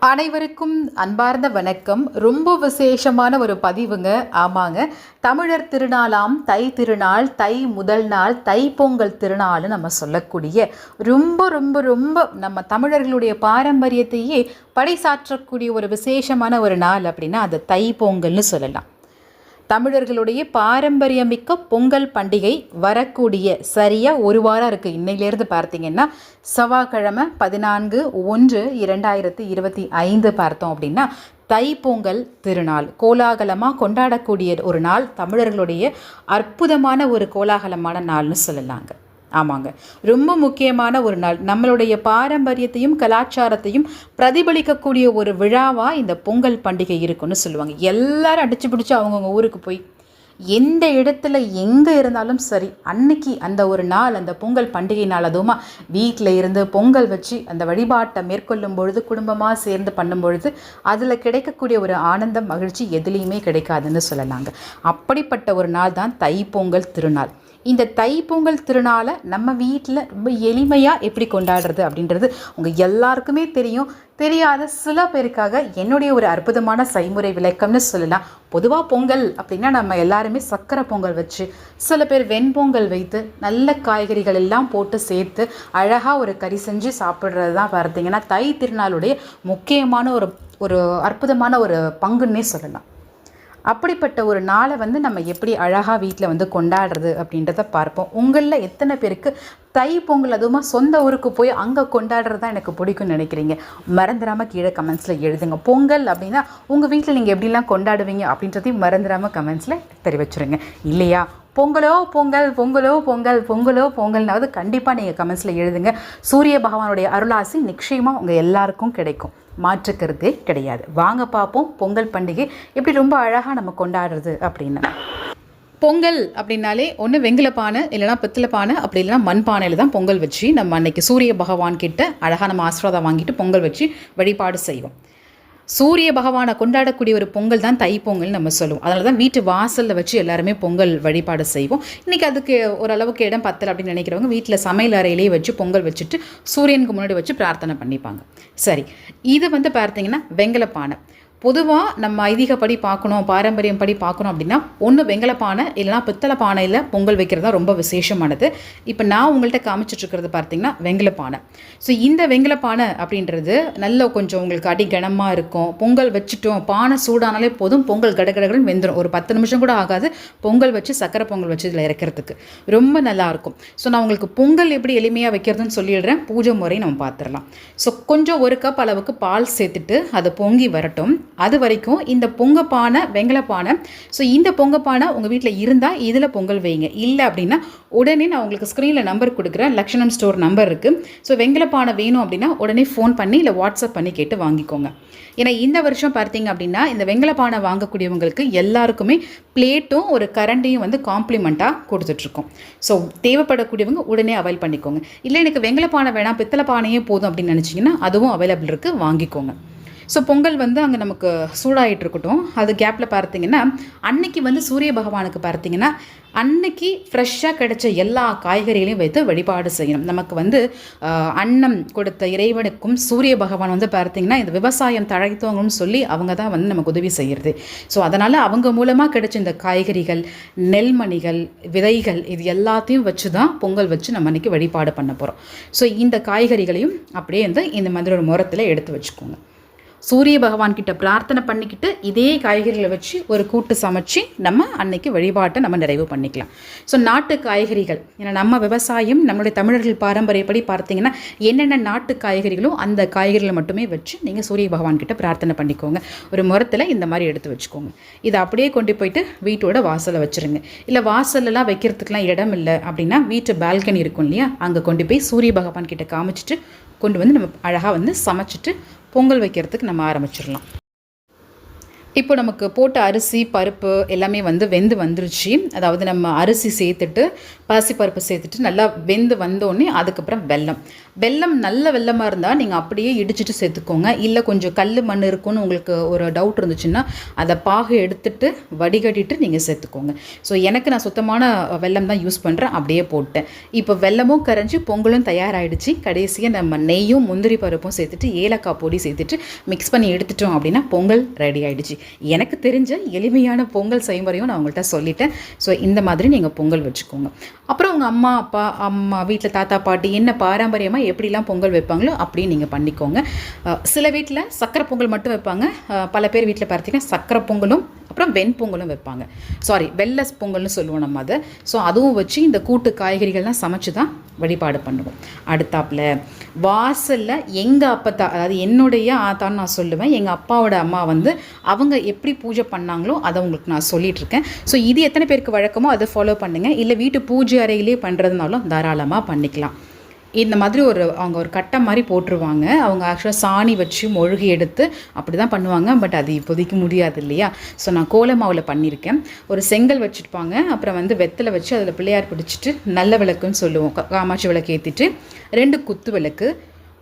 அனைவருக்கும் அன்பார்ந்த வணக்கம். ரொம்ப விசேஷமான ஒரு பதிவுங்க. ஆமாங்க. தமிழர் திருநாளாம் தை திருநாள் தை முதல் நாள் தை பொங்கல் திருநாள்னு நம்ம சொல்லக்கூடிய ரொம்ப ரொம்ப ரொம்ப நம்ம தமிழர்களுடைய பாரம்பரியத்தையே படைசாற்றக்கூடிய ஒரு விசேஷமான ஒரு நாள் அப்படின்னா அது தை பொங்கல்னு சொல்லலாம். தமிழர்களுடைய பாரம்பரியமிக்க பொங்கல் பண்டிகை வரக்கூடிய சரியாக ஒரு வாரம் இருக்குது இன்னையிலேருந்து பார்த்தீங்கன்னா செவ்வாய்க்கிழமை பதினான்கு ஒன்று இரண்டாயிரத்தி இருபத்தி ஐந்து பார்த்தோம் அப்படின்னா தைப்பொங்கல் திருநாள் கோலாகலமாக கொண்டாடக்கூடிய ஒரு நாள் தமிழர்களுடைய அற்புதமான ஒரு கோலாகலமான நாள்னு சொல்லலாங்க. ஆமாங்க. ரொம்ப முக்கியமான ஒரு நாள். நம்மளுடைய பாரம்பரியத்தையும் கலாச்சாரத்தையும் பிரதிபலிக்கக்கூடிய ஒரு விழாவாக இந்த பொங்கல் பண்டிகை இருக்குன்னு சொல்லுவாங்க. எல்லாரும் அடிச்சு பிடிச்சி அவங்கவுங்க ஊருக்கு போய் எந்த இடத்துல எங்கே இருந்தாலும் சரி அன்னைக்கு அந்த ஒரு நாள் அந்த பொங்கல் பண்டிகை நாள் அதுவுமா வீட்டில் இருந்து பொங்கல் வச்சு அந்த வழிபாட்டை மேற்கொள்ளும் பொழுது குடும்பமாக சேர்ந்து பண்ணும் பொழுது அதில் கிடைக்கக்கூடிய ஒரு ஆனந்தம் மகிழ்ச்சி எதுலேயுமே கிடைக்காதுன்னு சொல்லலாங்க. அப்படிப்பட்ட ஒரு நாள் தான் தைப்பொங்கல் திருநாள். இந்த தைப்பொங்கல் திருநாளை நம்ம வீட்டில் ரொம்ப எளிமையாக எப்படி கொண்டாடுறது அப்படின்றது உங்கள் எல்லாருக்குமே தெரியும். தெரியாத சில பேருக்காக என்னுடைய ஒரு அற்புதமான செய்முறை விளக்கம்னு சொல்லலாம். பொதுவாக பொங்கல் அப்படின்னா நம்ம எல்லாருமே சக்கரை பொங்கல் வச்சு சில பேர் வெண்பொங்கல் வைத்து நல்ல காய்கறிகள் எல்லாம் போட்டு சேர்த்து அழகாக ஒரு கறி செஞ்சு சாப்பிட்றது தான் பார்த்தீங்கன்னா தை திருநாளுடைய முக்கியமான ஒரு ஒரு அற்புதமான ஒரு பங்குன்னே சொல்லலாம். அப்படிப்பட்ட ஒரு நாளை வந்து நம்ம எப்படி அழகாக வீட்டில் வந்து கொண்டாடுறது அப்படின்றத பார்ப்போம். உங்களில் எத்தனை பேருக்கு தை பொங்கல் அதுவுமா சொந்த ஊருக்கு போய் அங்கே கொண்டாடுறது தான் எனக்கு பிடிக்கும்னு நினைக்கிறீங்க? மறந்துடாமல் கீழே கமெண்ட்ஸில் எழுதுங்க. பொங்கல் அப்படின்னா உங்கள் வீட்டில் நீங்கள் எப்படிலாம் கொண்டாடுவீங்க அப்படின்றதையும் மறந்துடாமல் கமெண்ட்ஸில் தெரிவிச்சிருங்க. இல்லையா? பொங்கலோ பொங்கல் பொங்கலோ பொங்கல் பொங்கலோ பொங்கல்னாவது கண்டிப்பாக நீங்கள் கமெண்ட்ஸில் எழுதுங்க. சூரிய பகவானுடைய அருளாசி நிச்சயமாக உங்கள் எல்லாருக்கும் கிடைக்கும். மாற்றுக்கிறதே கிடையாது. வாங்க பார்ப்போம் பொங்கல் பண்டிகை எப்படி ரொம்ப அழகாக நம்ம கொண்டாடுறது அப்படின்னு. பொங்கல் அப்படின்னாலே ஒன்று வெங்கில பானை இல்லைனா பித்தளை பானை அப்படி இல்லைனா மண் பானையில் தான் பொங்கல் வச்சு நம்ம அன்னைக்கு சூரிய பகவான் கிட்ட அழகாக நம்ம ஆசீர்வாதம் வாங்கிட்டு பொங்கல் வச்சு வழிபாடு செய்வோம். சூரிய பகவானை கொண்டாடக்கூடிய ஒரு பொங்கல் தான் தைப்பொங்கல் நம்ம சொல்லுவோம். அதனால தான் வீட்டு வாசலில் வச்சு எல்லாருமே பொங்கல் வழிபாடு செய்வோம். இன்றைக்கி அதுக்கு ஓரளவுக்கு இடம் பத்தலை அப்படின்னு நினைக்கிறவங்க வீட்டில் சமையல் அறையிலேயே வச்சு பொங்கல் வச்சுட்டு சூரியனுக்கு முன்னாடி வச்சு பிரார்த்தனை பண்ணிப்பாங்க. சரி இது வந்து பார்த்தீங்கன்னா வெங்கல பானை பொதுவாக நம்ம ஐதீகப்படி பார்க்கணும் பாரம்பரியம் படி பார்க்கணும் அப்படின்னா ஒன்று வெங்கல பானை இல்லைனா பித்தளை பானையில் பொங்கல் வைக்கிறது தான் ரொம்ப விசேஷமானது. இப்போ நான் உங்கள்கிட்ட காமிச்சிட்ருக்கிறது பார்த்தீங்கன்னா வெங்கல பானை ஸோ இந்த வெங்கல பானை அப்படின்றது நல்ல கொஞ்சம் உங்களுக்கு அடி கனமாக இருக்கும். பொங்கல் வச்சுட்டோம் பானை சூடானாலே போதும் பொங்கல் கடகடகடன் வெந்துடும் ஒரு பத்து நிமிஷம் கூட ஆகாது பொங்கல் வச்சு சக்கரை பொங்கல் வச்சு இதில் இறக்கிறதுக்கு. ரொம்ப நல்லாயிருக்கும் ஸோ நான் உங்களுக்கு பொங்கல் எப்படி எளிமையாக வைக்கிறதுன்னு சொல்லிடுறேன். பூஜை முறை நம்ம பார்த்துடலாம். ஸோ கொஞ்சம் ஒரு கப் அளவுக்கு பால் சேர்த்துட்டு அதை பொங்கி வரட்டும். அது வரைக்கும் இந்த பொங்கப்பானை வெங்கலப்பானை. ஸோ இந்த பொங்கப்பானை உங்கள் வீட்டில் இருந்தால் இதில் பொங்கல் வைங்க. இல்லை அப்படின்னா உடனே நான் உங்களுக்கு ஸ்க்ரீனில் நம்பர் கொடுக்குறேன். லக்ஷணம் ஸ்டோர் நம்பர் இருக்குது ஸோ வெங்கலப்பானை வேணும் அப்படின்னா உடனே ஃபோன் பண்ணி இல்லை வாட்ஸ்அப் பண்ணி கேட்டு வாங்கிக்கோங்க. ஏன்னா இந்த வருஷம் பார்த்தீங்க அப்படின்னா இந்த வெங்கலப்பானை வாங்கக்கூடியவங்களுக்கு எல்லாருக்குமே பிளேட்டும் ஒரு கரண்டியும் வந்து காம்ப்ளிமெண்ட்டாக கொடுத்துட்ருக்கோம். ஸோ தேவைப்படக்கூடியவங்க உடனே அவைல் பண்ணிக்கோங்க. இல்லை எனக்கு வெங்கலப்பானை வேணாம் பித்தளை பானையே போதும் அப்படின்னு நினச்சிங்கன்னா அதுவும் அவைலபிள் இருக்குது வாங்கிக்கோங்க. ஸோ பொங்கல் வந்து அங்கே நமக்கு சூடாகிட்டு இருக்கட்டும் அது கேப்பில் பார்த்தீங்கன்னா அன்னைக்கு வந்து சூரிய பகவானுக்கு பார்த்தீங்கன்னா அன்னைக்கு ஃப்ரெஷ்ஷாக கிடைச்ச எல்லா காய்கறிகளையும் வைத்து வழிபாடு செய்யணும். நமக்கு வந்து அன்னம் கொடுத்த இறைவனுக்கும் சூரிய பகவான் வந்து பார்த்திங்கன்னா இந்த விவசாயம் தழைத்தவங்கன்னு சொல்லி அவங்க தான் வந்து நமக்கு உதவி செய்கிறது ஸோ அதனால் அவங்க மூலமாக கிடைச்ச இந்த காய்கறிகள் நெல்மணிகள் விதைகள் இது எல்லாத்தையும் வச்சு தான் பொங்கல் வச்சு நம்ம அன்றைக்கி வழிபாடு பண்ண போகிறோம் ஸோ இந்த காய்கறிகளையும் அப்படியே வந்து இந்த மாதிரி ஒரு முரத்தில் எடுத்து வச்சுக்கோங்க. சூரிய பகவான்கிட்ட பிரார்த்தனை பண்ணிக்கிட்டு இதே காய்கறிகளை வச்சு ஒரு கூட்டு சமைச்சு நம்ம அன்னைக்கு வழிபாட்டை நம்ம நிறைவு பண்ணிக்கலாம். ஸோ நாட்டு காய்கறிகள் ஏன்னா நம்ம விவசாயம் நம்மளுடைய தமிழர்கள் பாரம்பரியப்படி பார்த்தீங்கன்னா என்னென்ன நாட்டு காய்கறிகளோ அந்த காய்கறிகளை மட்டுமே வச்சு நீங்கள் சூரிய பகவான்கிட்ட பிரார்த்தனை பண்ணிக்கோங்க. ஒரு முரத்தில் இந்த மாதிரி எடுத்து வச்சுக்கோங்க. இதை அப்படியே கொண்டு போயிட்டு வீட்டோட வாசலை வச்சுருங்க. இல்லை வாசலெல்லாம் வைக்கிறதுக்கெலாம் இடம் இல்லை அப்படின்னா வீட்டு பால்கனி இருக்கும் இல்லையா? அங்கே கொண்டு போய் சூரிய பகவான் கிட்ட காமிச்சிட்டு கொண்டு வந்து நம்ம அழகாக வந்து சமைச்சிட்டு பொங்கல் வைக்கிறதுக்கு நம்ம ஆரம்பிச்சிடலாம். இப்போ நமக்கு போட்ட அரிசி பருப்பு எல்லாமே வந்து வெந்து வந்துருச்சு. அதாவது நம்ம அரிசி சேர்த்துட்டு பாசிப்பருப்பு சேர்த்துட்டு நல்லா வெந்து வந்தோடனே அதுக்கப்புறம் வெல்லம். வெல்லம் நல்ல வெல்லமாக இருந்தால் நீங்கள் அப்படியே இடிச்சிட்டு சேர்த்துக்கோங்க. இல்லை கொஞ்சம் கல் மண் இருக்கும்னு உங்களுக்கு ஒரு டவுட் இருந்துச்சுன்னா அதை பாகு எடுத்துட்டு வடிகட்டிட்டு நீங்கள் சேர்த்துக்கோங்க. ஸோ எனக்கு நான் சுத்தமான வெல்லம் தான் யூஸ் பண்ணுறேன் அப்படியே போட்டேன். இப்போ வெல்லமும் கரைஞ்சி பொங்கலும் தயாராகிடுச்சு கடைசியாக நம்ம நெய்யும் முந்திரி பருப்பும் சேர்த்துட்டு ஏலக்காய் பொடி சேர்த்துட்டு மிக்ஸ் பண்ணி எடுத்துட்டோம் அப்படின்னா பொங்கல் ரெடி ஆகிடுச்சு எனக்கு தெரிஞ்ச எளிமையான பொங்கல் செய்முறையும் நான் உங்கள்கிட்ட சொல்லிட்டேன். ஸோ இந்த மாதிரி நீங்கள் பொங்கல் வச்சுக்கோங்க. அப்புறம் உங்கள் அம்மா அப்பா அம்மா வீட்டில் தாத்தா பாட்டி என்ன பாரம்பரியமாக எப்படிலாம் பொங்கல் வைப்பாங்களோ அப்படியும் நீங்கள் பண்ணிக்கோங்க. சில வீட்டில் சக்கரை பொங்கல் மட்டும் வைப்பாங்க. பல பேர் வீட்டில் பார்த்தீங்கன்னா சக்கரை பொங்கலும் அப்புறம் வெண்பொங்கலும் வைப்பாங்க. சாரி வெள்ளை பொங்கல்னு சொல்லுவோம் நம்ம அதை. ஸோ அதுவும் வச்சு இந்த கூட்டு காய்கறிகள்லாம் சமைச்சு தான் வழிபாடு பண்ணுவோம். அடுத்தாப்புல வாசலில் எங்கள் அப்பத்தா அதாவது என்னுடைய ஆத்தான்னு நான் சொல்லுவேன். எங்கள் அப்பாவோட அம்மா வந்து அவங்க எப்படி பூஜை பண்ணாங்களோ அதை உங்களுக்கு நான் சொல்லிட்டு இருக்கேன் ஸோ இது எத்தனை பேருக்கு வழக்கமோ அதை ஃபாலோ பண்ணுங்கள் இல்லை வீட்டு பூஜை அறையிலே பண்ணுறதுனாலும் தாராளமாக பண்ணிக்கலாம். இந்த மாதிரி ஒரு அவங்க ஒரு கட்டம் மாதிரி போட்டுருவாங்க. அவங்க ஆக்சுவலாக சாணி வச்சு மொழுகி எடுத்து அப்படி தான் பண்ணுவாங்க. பட் அது இப்போதைக்கு முடியாது இல்லையா? ஸோ நான் கோலமாவில் பண்ணியிருக்கேன். ஒரு செங்கல் வச்சுருப்பாங்க. அப்புறம் வந்து வெத்தலை வச்சு அதில் பிள்ளையார் பிடிச்சிட்டு நல்ல விளக்குன்னு சொல்லுவோம். காமாட்சி விளக்கு ஏற்றிட்டு ரெண்டு குத்து விளக்கு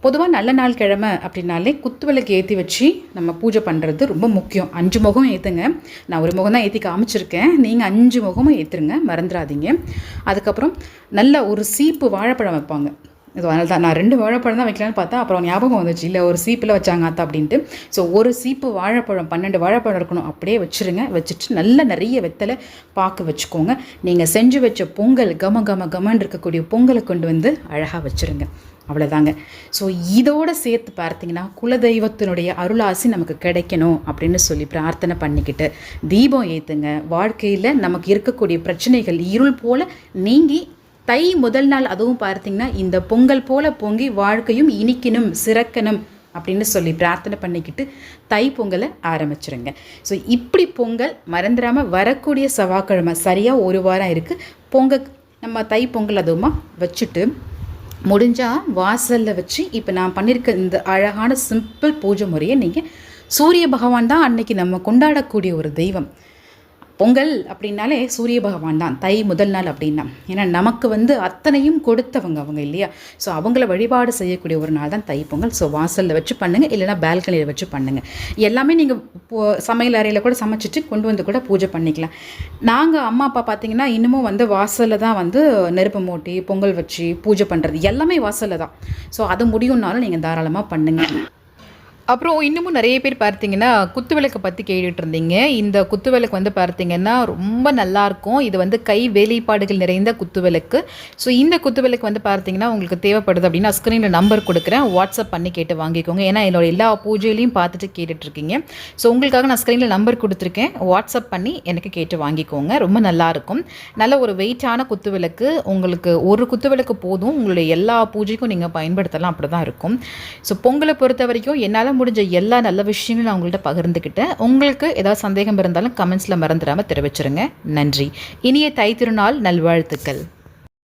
பொதுவாக நல்ல நாள் கிழமை அப்படின்னாலே குத்து விளக்கு ஏற்றி வச்சு நம்ம பூஜை பண்ணுறது ரொம்ப முக்கியம். அஞ்சு முகம் ஏற்றுங்க நான் ஒரு முகம் தான் ஏற்றி காமிச்சிருக்கேன். நீங்கள் அஞ்சு முகமும் ஏற்றுருங்க மறந்துடாதீங்க அதுக்கப்புறம் நல்ல ஒரு சீப்பு வாழைப்பழம் வைப்பாங்க. ஸோ அதனால தான் நான் ரெண்டு வாழைப்பழம் தான் வைக்கலான்னு பார்த்தா அப்புறம் ஞாபகம் வந்துச்சு. இல்லை ஒரு சீப்பில் வச்சாங்க அத்தா அப்படின்ட்டு. ஸோ ஒரு சீப்பு வாழைப்பழம் பன்னெண்டு வாழைப்பழம் இருக்கணும். அப்படியே வச்சுருங்க. வச்சுட்டு நல்ல நிறைய வெத்தலை பாக்கு வச்சுக்கோங்க. நீங்கள் செஞ்சு வச்ச பொங்கல் கம கம கமன்னு இருக்கக்கூடிய பொங்கலை கொண்டு வந்து அழகாக வச்சுருங்க. அவ்வளோதாங்க ஸோ இதோட சேர்த்து பார்த்தீங்கன்னா குலதெய்வத்தினுடைய அருளாசி நமக்கு கிடைக்கணும் அப்படின்னு சொல்லி பிரார்த்தனை பண்ணிக்கிட்டு தீபம் ஏற்றுங்க வாழ்க்கையில் நமக்கு இருக்கக்கூடிய பிரச்சனைகள் இருள் போல் நீங்கி தை முதல் நாள் அதுவும் பார்த்தீங்கன்னா இந்த பொங்கல் போல பொங்கி வாழ்க்கையும் இனிக்கணும் சிறக்கணும் அப்படின்னு சொல்லி பிரார்த்தனை பண்ணிக்கிட்டு தை பொங்கலை ஆரம்பிச்சிருங்க. ஸோ இப்படி பொங்கல் மறந்துடாமல் வரக்கூடிய செவ்வாய்க்கிழமை சரியாக ஒரு வாரம் இருக்குது பொங்கல் நம்ம தை பொங்கல் அதுவுமா வச்சுட்டு முடிஞ்சால் வாசலில் வச்சு இப்போ நான் பண்ணியிருக்க இந்த அழகான சிம்பிள் பூஜை முறையை நீங்கள் சூரிய பகவான் தான் அன்னைக்கு நம்ம கொண்டாடக்கூடிய ஒரு தெய்வம். பொங்கல் அப்படின்னாலே சூரிய பகவான் தான் தை முதல் நாள் அப்படின்னா. ஏன்னா நமக்கு வந்து அத்தனையும் கொடுத்தவங்க அவங்க இல்லையா? ஸோ அவங்கள வழிபாடு செய்யக்கூடிய ஒரு நாள் தான் தை பொங்கல். ஸோ வாசலில் வச்சு பண்ணுங்கள் இல்லைனா பால்கனியில் வச்சு பண்ணுங்கள் எல்லாமே நீங்கள் சமையல் அறையில் கூட சமைச்சிட்டு கொண்டு வந்து கூட பூஜை பண்ணிக்கலாம். நாங்கள் அம்மா அப்பா பார்த்தீங்கன்னா இன்னமும் வந்து வாசலில் தான் வந்து நெருப்பு மூட்டி பொங்கல் வச்சு பூஜை பண்ணுறது எல்லாமே வாசலில் தான். ஸோ அது முடியும்னாலும் நீங்கள் தாராளமாக பண்ணுங்கள் அப்புறம் இன்னமும் நிறைய பேர் பார்த்தீங்கன்னா குத்துவிளக்கை பற்றி கேட்டுட்டு இருந்தீங்க. இந்த குத்து விளக்கு வந்து பார்த்தீங்கன்னா ரொம்ப நல்லாயிருக்கும் இது வந்து கை வேலைப்பாடுகள் நிறைந்த குத்து விளக்கு ஸோ இந்த குத்து விளக்கு வந்து பார்த்தீங்கன்னா உங்களுக்கு தேவைப்படுது அப்படின்னா ஸ்க்ரீனில் நம்பர் கொடுக்குறேன். வாட்ஸ்அப் பண்ணி கேட்டு வாங்கிக்கோங்க. ஏன்னா என்னோட எல்லா பூஜையிலையும் பார்த்துட்டு கேட்டுட்ருக்கீங்க ஸோ உங்களுக்காக நான் ஸ்க்ரீனில் நம்பர் கொடுத்துருக்கேன். வாட்ஸ்அப் பண்ணி எனக்கு கேட்டு வாங்கிக்கோங்க. ரொம்ப நல்லாயிருக்கும் நல்ல ஒரு வெயிட்டான குத்து விளக்கு உங்களுக்கு ஒரு குத்து விளக்கு போதும். உங்களுடைய எல்லா பூஜைக்கும் நீங்கள் பயன்படுத்தலாம். அப்படி தான் இருக்கும். ஸோ பொங்கலை பொறுத்த வரைக்கும் என்னால் என்னால் முடிஞ்ச எல்லா நல்ல விஷயங்களும் நான் உங்கள்கிட்ட பகிர்ந்துக்கிட்டேன் உங்களுக்கு ஏதாவது சந்தேகம் இருந்தாலும் கமெண்ட்ஸில் மறந்துடாமல் தெரிவிச்சிருங்க. நன்றி. இனிய தை திருநாள் நல்வாழ்த்துக்கள்.